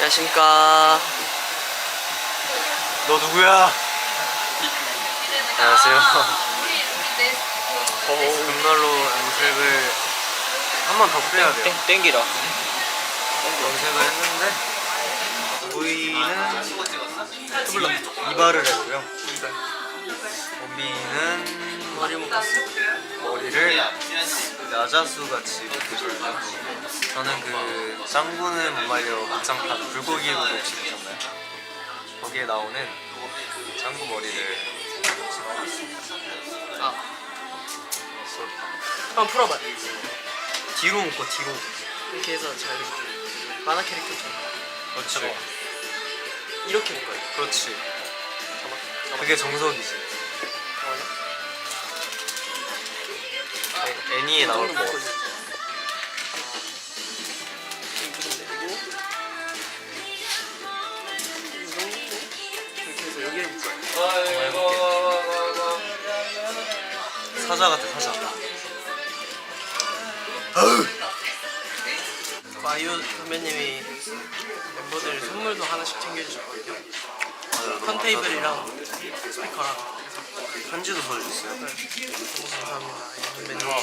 안녕하십니까. 너 누구야? 안녕하세요. 금날로 염색을 한 번 더 빼야 돼요. 땡, 땡기라. 염색을 했는데 부위는 이발을 했고요. 범비는 머리 묶었어. 머리를 야자수 같이 묶으셨고요. 저는 그 짱구는 못 말려 극장판 불고기로 혹시 보셨나요? 거기에 나오는 짱구 머리를 아. 한번 풀어봐. 뒤로 묶고 뒤로. 이렇게 해서 잘 만화 캐릭터처럼. 그렇지. 이렇게 묶어요. 그렇지. 그게 정석이지. 애- 애니에 나올 거. 사자 같아 사자. 마유 선배님이 멤버들 선물도 하나씩 챙겨주셨거든요. 턴테이블이랑 스피커랑 편지도 써주셨어요. 너무 감사합니다. 이 선배님.